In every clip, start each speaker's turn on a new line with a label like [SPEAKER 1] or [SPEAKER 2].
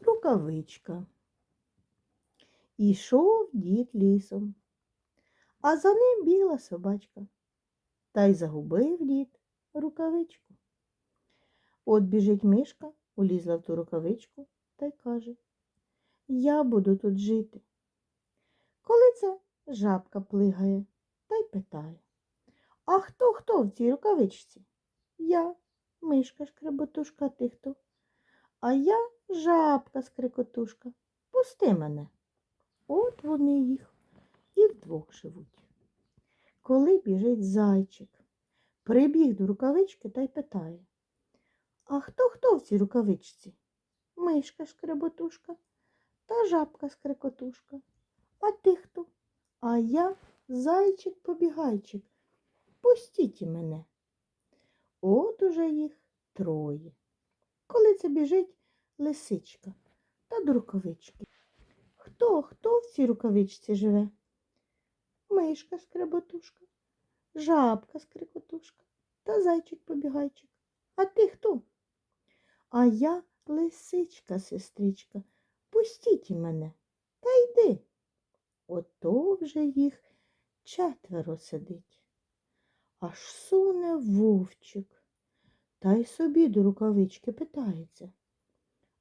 [SPEAKER 1] рукавичка. Ішов дід лісом, а за ним бігла собачка. Та й загубив дід рукавичку. От біжить мишка, улізла в ту рукавичку та й каже Я буду тут жити. Коли це жабка плигає та й питає А хто хто в цій рукавичці? Я, мишка шкреботушка, ти хто? А я жабка скрикотушка. Пусти мене. От вони їх і вдвох живуть. Коли біжить зайчик, прибіг до рукавички та й питає А хто хто в цій рукавичці? Мишка шкреботушка та жабка скрикотушка. А ти хто? А я зайчик-побігайчик. Пустіть і мене. От уже їх троє. Коли це біжить лисичка та до рукавички. Хто, хто в цій рукавичці живе? Мишка скреботушка, жабка скрикотушка та зайчик-побігайчик. А ти хто? А я лисичка, сестричка. Пустіть мене та йди. Ото вже їх четверо сидить. Аж суне вовчик, та й собі до рукавички питається.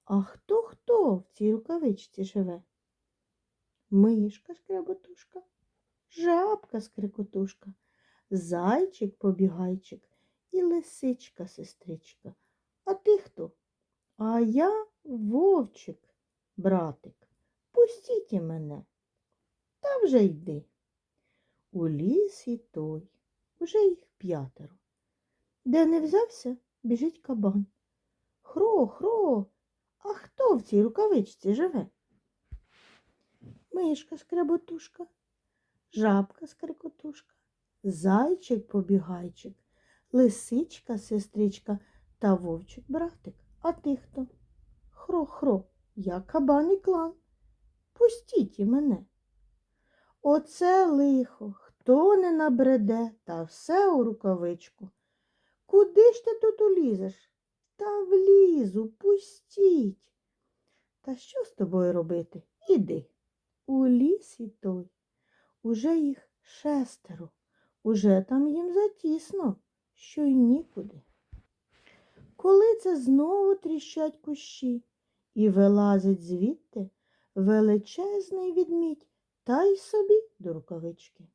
[SPEAKER 1] А хто хто в цій рукавичці живе? Мишка скреботушка, жабка скрикотушка, зайчик побігайчик і лисичка сестричка. А ти хто? А я вовчик, братик. Пустіть і мене. Та вже йди. У ліс і той, уже їх п'ятеро. Де не взявся, біжить кабан. Хро, хро, а хто в цій рукавичці живе? Мишка скреботушка, жабка скрикотушка, зайчик побігайчик, лисичка сестричка та вовчик братик. А ти хто? Хро-хро, я кабан і клан. Пустіть і мене. Оце лихо, хто не набреде, та все у рукавичку. Куди ж ти тут улізеш? Та влізу, пустіть. Та що з тобою робити? Іди. У лісі той. Уже їх шестеро, уже там їм затісно, що й нікуди. Коли це знову тріщать кущі, і вилазить звідти величезний відмідь та й собі до рукавички.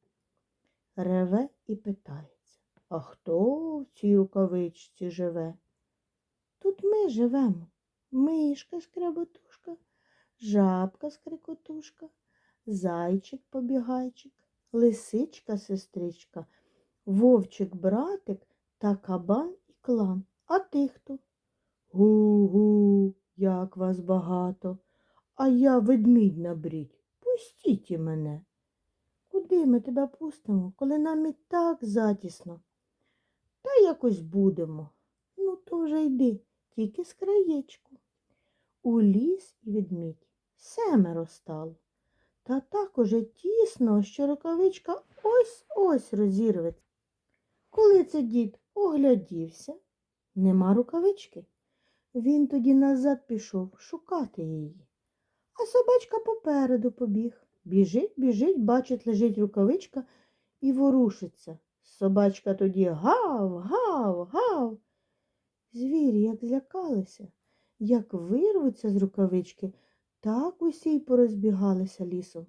[SPEAKER 1] Реве і питається, а хто в цій рукавичці живе? Тут ми живемо. Мишка скреботушка, жабка скрикотушка, зайчик побігайчик, лисичка сестричка, вовчик братик та кабан і клан. А ти хто? Гу-гу, як вас багато, а я ведмідь набрідь. Пустіть і мене. Куди ми тебе пустимо, коли нам і так затісно? Та якось будемо. Ну, то вже йди, тільки з краєчку. У ліс і ведмідь семеро стало. Та так уже тісно, що рукавичка ось-ось розірветься. Коли це дід оглядівся, нема рукавички. Він тоді назад пішов шукати її. А собачка попереду побіг. Біжить, біжить, бачить, лежить рукавичка і ворушиться. Собачка тоді гав, гав, гав. Звірі як злякалися, як вирвуться з рукавички, так усі й порозбігалися лісом.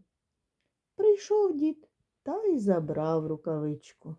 [SPEAKER 1] Прийшов дід та й забрав рукавичку.